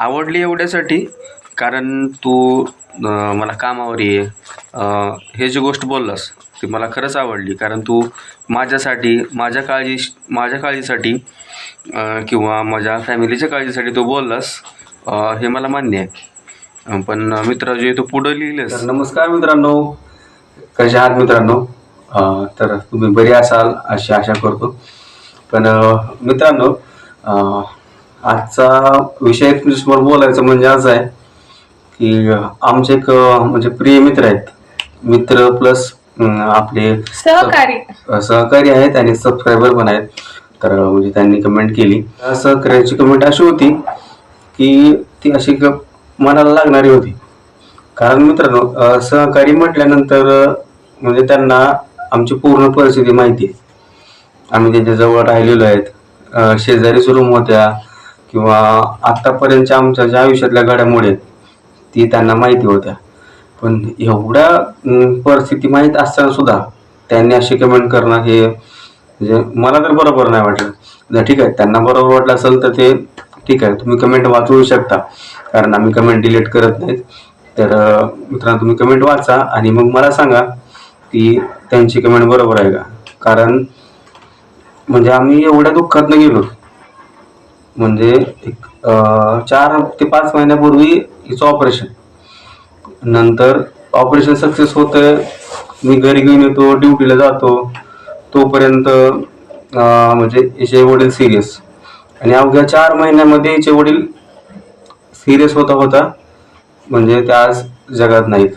आवडली एवढ्यासाठी कारण तू मला कामावर ये. हे जी गोष्ट बोललास ती मला खरंच आवडली. कारण तू माझ्यासाठी माझ्या काळजी माझ्या काळजीसाठी किंवा माझ्या फॅमिलीच्या काळजीसाठी तू बोललास हे मला मान्य आहे. पण मित्र जे तू पुढं लिहिलंस नमस्कार मित्रांनो. कसे आहात मित्रांनो? तर तुम्ही बरे असाल अशी आशा करतो. पण मित्रांनो आजचा विषय तुझ्यासमोर बोलायचं म्हणजे असं आहे की आमचे एक म्हणजे प्रिय मित्र आहेत. मित्र प्लस आपले सहकारी. सहकारी आहेत आणि सबस्क्रायबर पण आहेत. तर म्हणजे त्यांनी कमेंट केली. सहकार्याची कमेंट अशी होती की ती अशी क- मनाला लागणारी होती. कारण मित्रांनो सहकारी म्हटल्यानंतर म्हणजे त्यांना आमची पूर्ण परिस्थिती माहिती आहे. आम्ही त्यांच्याजवळ राहिलेलो आहेत. शेजारीच रूम होत्या. किंवा आत्तापर्यंतच्या आमच्या ज्या आयुष्यातल्या घडामोडी आहेत ती त्यांना माहिती होत्या. पण एवढ्या परिस्थिती माहीत असताना सुद्धा त्यांनी अशी कमेंट करणं हे म्हणजे मला तर बरोबर नाही वाटलं. जर ठीक आहे त्यांना बरोबर वाटलं असेल तर ते ठीक आहे तुम्ही कमेंट वाचवू शकता. कारण आम्ही कमेंट डिलीट करत नाहीत. तर मित्रांनो तुम्ही कमेंट वाचा आणि मग मला सांगा की त्यांची कमेंट बरोबर आहे का? कारण म्हणजे आम्ही एवढ्या दुःखात गेलो. म्हणजे एक चार ते पाच महिन्यापूर्वी हिचं ऑपरेशन नंतर ऑपरेशन सक्सेस होतं मी घरी घेऊन येतो ड्युटीला जातो. तोपर्यंत म्हणजे हिचे वडील सिरियस आणि अवघ्या चार महिन्यामध्ये हिचे वडील सिरियस होता होता म्हणजे ते आज जगात नाहीत.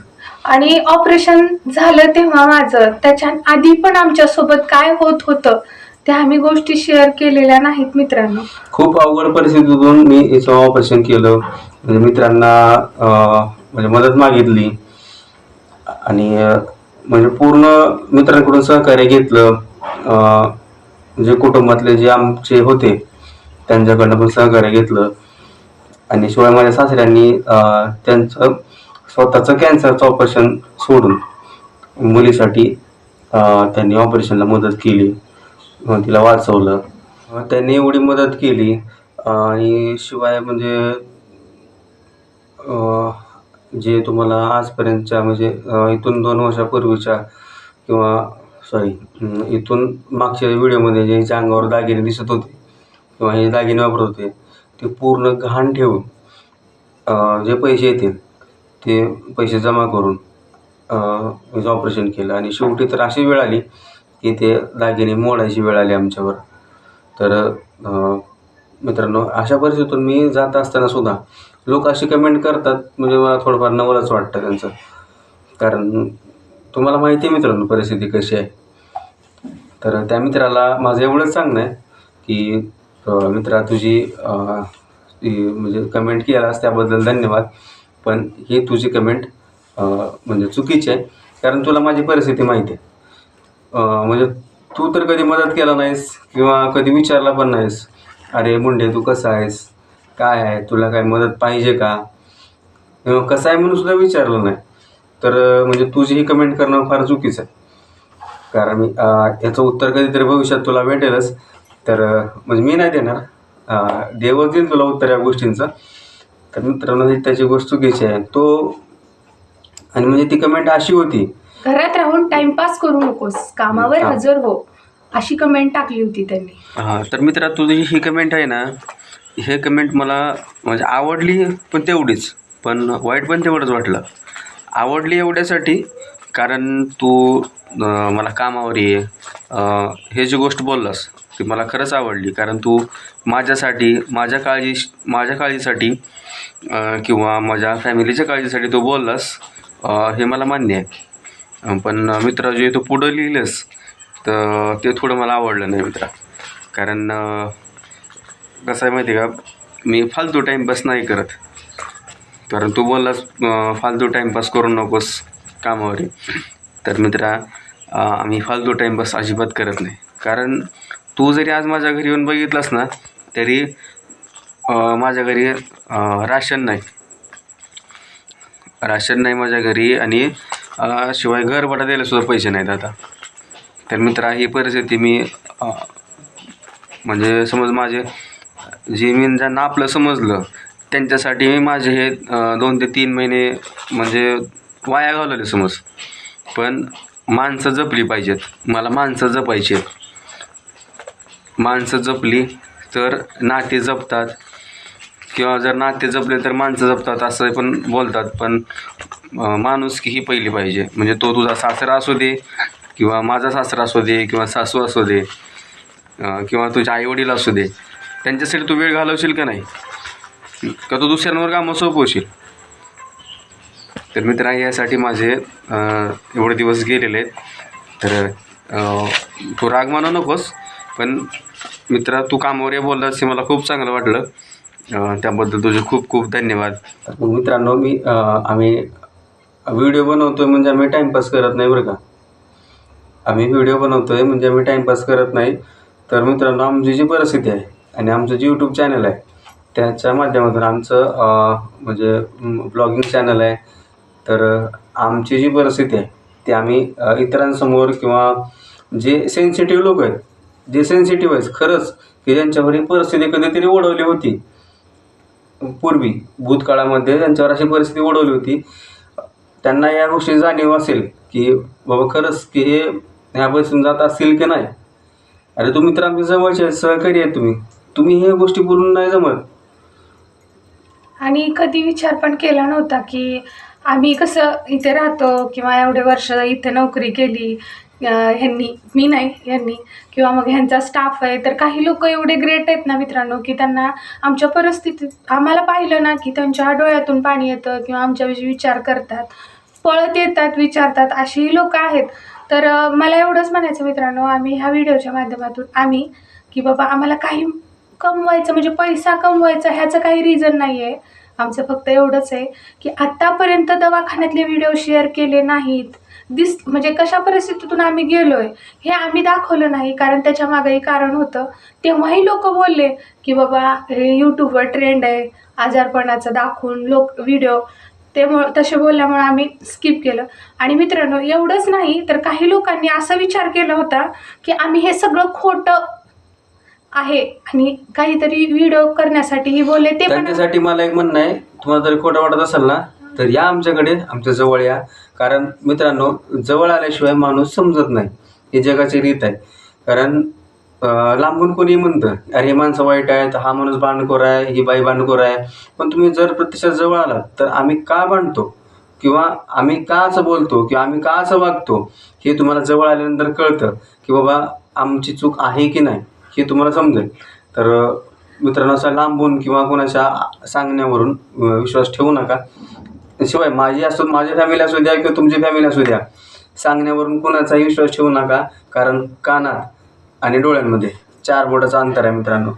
आणि ऑपरेशन झालं तेव्हा माझं त्याच्या आधी पण आमच्यासोबत काय होत होतं? त्या आम्ही गोष्टी शेअर केलेल्या नाहीत मित्रांनो. खूप अवघड परिस्थितीतून मी ऑपरेशन केलं. म्हणजे मित्रांना म्हणजे मदत मागितली. आणि म्हणजे पूर्ण मित्रांकडून सहकार्य घेतलं. जे म्हणजे कुटुंबातले जे आमचे होते त्यांच्याकडनं पण सहकार्य घेतलं. आणि शिवाय माझ्या सासऱ्यांनी त्यांचं स्वतःचं कॅन्सरचं ऑपरेशन सोडून मुलीसाठी त्यांनी ऑपरेशनला मदत केली. तिला वाचवलं. त्यांनी एवढी मदत केली आणि शिवाय म्हणजे जे तुम्हाला आजपर्यंतच्या म्हणजे इथून दोन वर्षापूर्वीच्या किंवा सॉरी इथून मागच्या व्हिडिओमध्ये जे हिच्या अंगावर दागिने दिसत होते किंवा हे दागिने वापरत होते ते पूर्ण घाण ठेवून जे पैसे येतील ते पैसे जमा करून अं, ऑपरेशन म्हणजे केलं. आणि शेवटी तर अशी वेळ आली की ते दागिने मोडायची वेळ आली आमच्यावर. तर मित्रांनो अशा परिस्थितीतून मी जात असताना सुद्धा लोक अशी कमेंट करतात म्हणजे मला थोडंफार नवलच वाटतं त्यांचं. कारण तुम्हाला माहिती आहे मित्रांनो परिस्थिती कशी आहे. तर त्या मित्राला माझं एवढंच सांगणं आहे की मित्रा तुझी म्हणजे कमेंट केलास त्याबद्दल धन्यवाद. पण ही तुझी कमेंट म्हणजे चुकीची आहे. कारण तुला माझी परिस्थिती माहिती आहे. म्हणजे तू तर कधी मदत केला नाहीस किंवा कधी विचारला पण नाहीस. अरे मुंडे तू कसा आहेस? काय आहे? तुला काय मदत पाहिजे का? किंवा कसं आहे म्हणून सुद्धा विचारलं नाही. तर म्हणजे तुझी ही कमेंट करणं फार चुकीचं आहे. कारण मी याचं उत्तर कधीतरी भविष्यात तुला भेटेलच. तर म्हणजे मी नाही देणार. देवच देईल तुला उत्तर या गोष्टींचं. तर मित्रांनो त्याची गोष्ट चुकीची आहे. तो आणि म्हणजे ती कमेंट अशी होती घरात राहून टाइमपास करू नकोस. कामावर. हजर हो. अशी कमेंट टाकली होती त्यांनी. हां तर मित्रा तुझी ही कमेंट आहे ना हे कमेंट मला म्हणजे आवडली पण तेवढीच पण वाईट पण तेवढंच वाटलं. आवडली एवढ्यासाठी कारण तू मला कामावर ये. हे जी गोष्ट बोललास ती मला खरंच आवडली कारण तू माझ्यासाठी माझ्या काळजी माझ्या काळजीसाठी किंवा माझ्या फॅमिलीच्या काळजीसाठी तू बोललास हे मला मान्य आहे. पण मित्र जे तू पुढं लिहिलंस तर ते थोडं मला आवडलं नाही मित्रा. कारण कसं आहे माहिती आहे का मी फालतू टाईमपास नाही करत. कारण तू बोललास फालतू टाईमपास करू नकोस कामावर. तर मित्रा आम्ही फालतू टाईमपास अजिबात करत नाही. कारण तू जरी आज माझ्या घरी येऊन बघितलास ना तरी माझ्या घरी राशन नाही. राशन नाही माझ्या घरी आणि शिवाय घर भाडं द्यायला सुद्धा पैसे नाहीत आता. तर मित्र ही परिस्थिती मी म्हणजे समज माझे जे मी ज्यांना आपलं समजलं त्यांच्यासाठी मी माझे हे दोन ते तीन महिने म्हणजे वाया घालवले समज. पण माणसं जपली पाहिजेत. मला माणसं जपायची आहेत. माणसं जपली तर नाते जपतात. किंवा जर नाते जपले तर माणसं जपतात असं पण बोलतात. पण माणुसकी ही पहिली पाहिजे. म्हणजे तो तुझा सासरा असू दे किंवा माझा सासरा असू दे किंवा सासू असू दे किंवा तुझे आईवडील असू दे त्यांच्यासाठी तू वेळ घालवशील का नाही? का तू दुसऱ्यांवर कामं सोपवशील? तर मित्रा यासाठी माझे एवढे दिवस गेलेले आहेत. तर तू राग मानू नकोस पण मित्रा तू कामावर ये बोललास हे मला खूप चांगलं वाटलं. त्याबद्दल तुझे खूप खूप धन्यवाद. मित्रांनो मी आम्ही व्हिडिओ बनवतोय म्हणजे आम्ही टाईमपास करत नाही बरं का. आम्ही व्हिडिओ बनवतोय म्हणजे आम्ही टाईमपास करत नाही. तर मित्रांनो आमची जी परिस्थिती आहे आणि आमचं जे यूट्यूब चॅनल आहे त्याच्या माध्यमातून आमचं म्हणजे ब्लॉगिंग चॅनल आहे. तर आमची जी परिस्थिती आहे ती आम्ही इतरांसमोर किंवा जे सेन्सिटिव्ह लोक आहेत जे सेन्सिटिव्ह आहेत खरंच की ज्यांच्यावर ही परिस्थिती कधीतरी ओढवली होती. पूर्वी भूतकाळामध्ये त्यांच्यावर अशी परिस्थिती ओढवली होती. त्यांना या गोष्टी जाणीव असेल की बाबा खरंच की हे ह्या बसून जात असतील की नाही? अरे तुम्ही तर आमच्या जवळचे आहेत, सहकारी आहेत तुम्ही. तुम्ही ह्या गोष्टी बोलून नाही जमत. आणि कधी विचार पण केला नव्हता की आम्ही कसं इथे राहतो किंवा एवढे वर्ष इथे नोकरी केली ह्यांनी मी नाही ह्यांनी. किंवा मग ह्यांचा स्टाफ आहे तर काही लोक एवढे ग्रेट आहेत ना मित्रांनो की त्यांना आमच्या परिस्थितीत आम्हाला पाहिलं ना की त्यांच्या डोळ्यातून पाणी येतं किंवा आमच्याविषयी विचार करतात. पळत येतात विचारतात अशीही लोकं आहेत. तर मला एवढंच म्हणायचं मित्रांनो आम्ही ह्या व्हिडिओच्या माध्यमातून आम्ही की बाबा आम्हाला काही कमवायचं म्हणजे पैसा कमवायचा ह्याचं काही रिझन नाही आहे आमचं फक्त एवढंच आहे की आत्तापर्यंत दवाखान्यातले व्हिडिओ शेअर केले नाहीत. दिस म्हणजे कशा परिस्थितीतून आम्ही गेलो आहे हे आम्ही दाखवलं नाही कारण त्याच्यामागेही कारण होतं. तेव्हाही लोक बोलले की बाबा हे यूट्यूबवर ट्रेंड आहे आजारपणाचं दाखवून लोक व्हिडिओ त्यामुळं तसे बोलल्यामुळे आम्ही स्किप केलं. आणि मित्रांनो एवढंच नाही तर काही लोकांनी असा विचार केला होता की आम्ही हे सगळं खोटं आहे आणि काहीतरी व्हिडिओ करण्यासाठी ही बोलले ते पण त्यांच्यासाठी मला एक म्हणणं आहे तुम्हाला जर खोटं वाटत असेल ना तर या आमच्याकडे आमच्या जवळ या. कारण मित्रांनो जवळ आल्याशिवाय माणूस समजत नाही ही जगाची रीत आहे. कारण लांबून कोणी म्हणतं? अरे हे माणसं वाईट आहेत हा माणूस बांडखोर आहे ही बाई बांडखोर आहे. पण तुम्ही जर प्रत्यक्षात जवळ आलात तर आम्ही का बांधतो किंवा आम्ही का असं बोलतो? किंवा आम्ही का असं वागतो? हे तुम्हाला जवळ आल्यानंतर कळतं की बाबा आमची चूक आहे की नाही हे तुम्हाला समजेल. तर मित्रांनो असं लांबून किंवा कोणाच्या सांगण्यावरून विश्वास ठेवू नका. शिवाय माझी असो माझी फॅमिली असू द्या किंवा तुमची फॅमिली असू द्या सांगण्यावरून कोणाचाही विश्वास ठेवू नका. कारण कानात आणि डोळ्यांमध्ये. चार बोटाचं अंतर आहे मित्रांनो.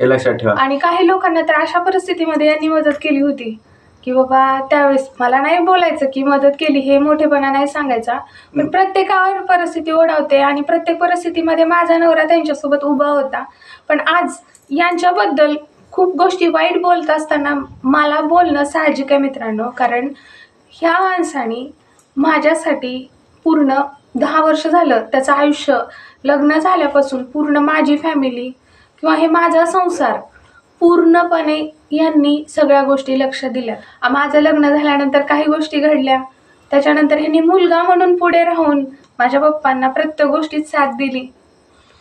हे लक्षात ठेवा. आणि काही लोकांना तर अशा परिस्थितीमध्ये यांनी मदत केली होती. की बाबा त्यावेळेस मला नाही बोलायचं की मदत केली हे मोठेपणा नाही सांगायचा. पण प्रत्येकावर परिस्थिती ओढावते आणि प्रत्येक परिस्थितीमध्ये माझा नवरा त्यांच्यासोबत उभा होता. पण आज यांच्याबद्दल खूप गोष्टी वाईट बोलत असताना मला बोलणं साहजिक आहे मित्रांनो. कारण ह्या माणसाने माझ्यासाठी पूर्ण दहा वर्ष झालं त्याचं आयुष्य लग्न झाल्यापासून पूर्ण माझी फॅमिली किंवा हे माझा संसार पूर्णपणे यांनी सगळ्या गोष्टी लक्ष दिल्या. माझं लग्न झाल्यानंतर काही गोष्टी घडल्या. त्याच्यानंतर ह्यांनी मुलगा म्हणून पुढे राहून माझ्या पप्पांना प्रत्येक गोष्टीत साथ दिली.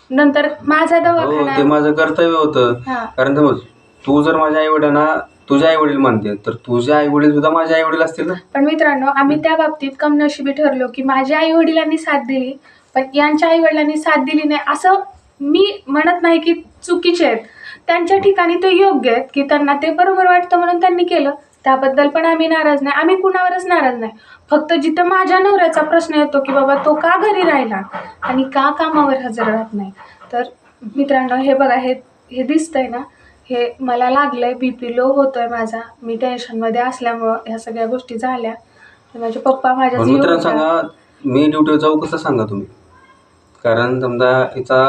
नंतर माझा हो ते दवाखाना माझं कर्तव्य होतं. कारण समज तू जर माझ्या आई वडिलांना तुझ्या आई वडील म्हणते तर तुझे आई वडील सुद्धा माझे आई वडील असतील ना? पण मित्रांनो आम्ही त्या बाबतीत कमनशिबी ठरलो की माझ्या आई वडिलांनी साथ दिली. पण यांच्या आई वडिलांनी साथ दिली नाही. असं मी म्हणत नाही की चुकीचे आहेत. त्यांच्या ठिकाणी ते योग्य आहेत की त्यांना ते बरोबर वाटतं म्हणून त्यांनी केलं. त्याबद्दल पण आम्ही नाराज नाही. आम्ही कुणावरच नाराज नाही. फक्त जिथं माझ्या नवऱ्याचा प्रश्न येतो की बाबा तो का घरी राहिला आणि का कामावर हजर राहत नाही. तर मित्रांनो हे बघा हे हे दिसतंय ना? हे मला लागलंय. बी पी लो होतोय माझा. मी टेन्शनमध्ये असल्यामुळं ह्या सगळ्या गोष्टी झाल्या. माझे पप्पा माझ्या. सांगा मी ड्युटीवर जाऊ कसं सांगा तुम्ही? कारण समजा हिचा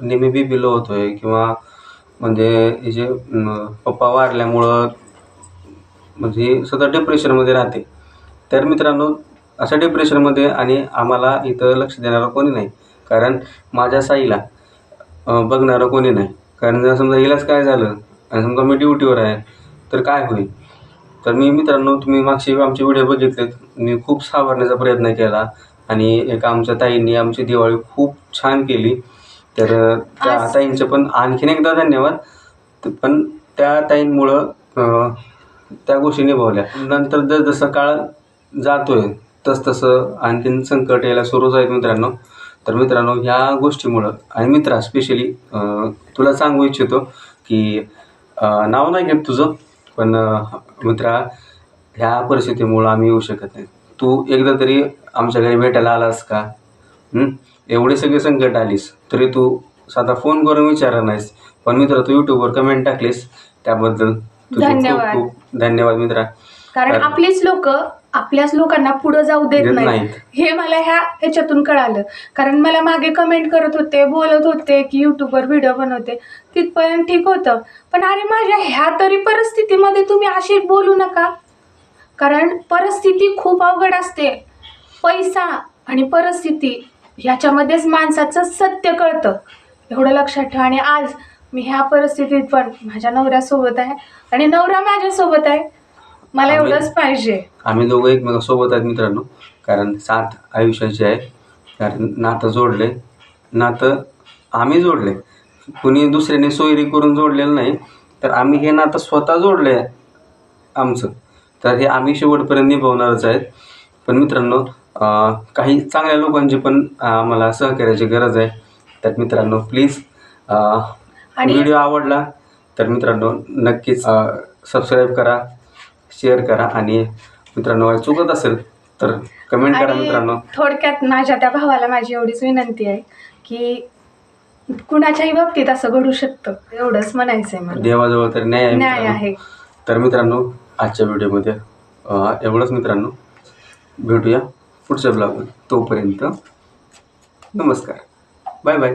नेहमी बी बिलो आहे किंवा म्हणजे हिचे जे पप्पा वारल्यामुळं म्हणजे सतत डिप्रेशनमध्ये राहते. तर मित्रांनो अशा डिप्रेशनमध्ये आणि आम्हाला इथं लक्ष देणारं कोणी नाही. कारण माझ्या साईला बघणारं कोणी नाही. कारण जर समजा हिलाच काय झालं आणि समजा मी ड्युटीवर आहे तर काय होईल? तर मी मित्रांनो तुम्ही मागचे आमचे व्हिडिओ बघितलेत. मी खूप सावरण्याचा प्रयत्न केला. आणि एक आमच्या ताईंनी आमची दिवाळी खूप छान केली. तर त्या ताईंचं पण आणखीन एकदा धन्यवाद. पण त्या ताईंमुळं त्या गोष्टी निभावल्या. नंतर जर जसं काळ जातोय तस तसं आणखीन संकट यायला सुरूच आहेत मित्रांनो. तर मित्रांनो ह्या गोष्टीमुळं आणि मित्रा स्पेशली तुला सांगू इच्छितो की नाव नाही घेत तुझं पण मित्रा ह्या परिस्थितीमुळं आम्ही येऊ शकत नाही. तू एकदा तरी आमच्या घरी भेटायला आलास का? एवढे सगळे संकट आलीस तरी तू साधा फोन करून विचारला नाहीस. पण मित्र तू यूट्यूबवर कमेंट टाकलीस. त्याबद्दल तुझे खूप धन्यवाद. खूप धन्यवाद मित्रा. कारण कारण- आपलीच लोक आपल्याच लोकांना पुढे जाऊ देत देत नाहीत. नाहीत. हे मला ह्या ह्याच्यातून कळालं. कारण मला मागे कमेंट करत होते बोलत होते की युट्यूबवर व्हिडिओ बनवते. तिथपर्यंत ठीक होतं. पण अरे माझ्या ह्या तरी परिस्थितीमध्ये तुम्ही अशी बोलू नका. कारण परिस्थिती खूप अवघड असते. पैसा आणि परिस्थिती ह्याच्यामध्येच माणसाचं सत्य कळतं. एवढं लक्षात ठेवा. आणि आज मी ह्या परिस्थितीत पण माझ्या नवऱ्यासोबत आहे आणि नवरा माझ्यासोबत आहे. मला एवढंच पाहिजे. आम्ही दोघं एकमेकांसोबत आहेत मित्रांनो. कारण साथ आयुष्याची आहे कारण नातं जोडले. नातं आम्ही जोडले. कुणी दुसऱ्याने सोयरी करून जोडलेलं नाही तर आम्ही हे नातं स्वतः जोडले आहे आमचं. तर हे आम्ही शेवटपर्यंत निभावणारच आहेत. पण मित्रांनो काही चांगल्या लोकांची पण आम्हाला सहकार्याची गरज आहे. तर मित्रांनो प्लीज आणि- व्हिडिओ आवडला तर मित्रांनो नक्कीच सबस्क्राईब करा शेअर करा आणि मित्रांनो चुकत असेल तर कमेंट करा मित्रांनो. थोडक्यात माझ्या त्या भावाला माझी एवढीच विनंती आहे की कुणाच्याही बाबतीत असं घडू शकतं. एवढंच म्हणायचं आहे देवाजवळ तर न्याय न्याय. आहे. तर मित्रांनो आजच्या व्हिडिओमध्ये एवढंच मित्रांनो. भेटूया पुढच्या ब्लॉगमध्ये. तोपर्यंत नमस्कार. Bye bye.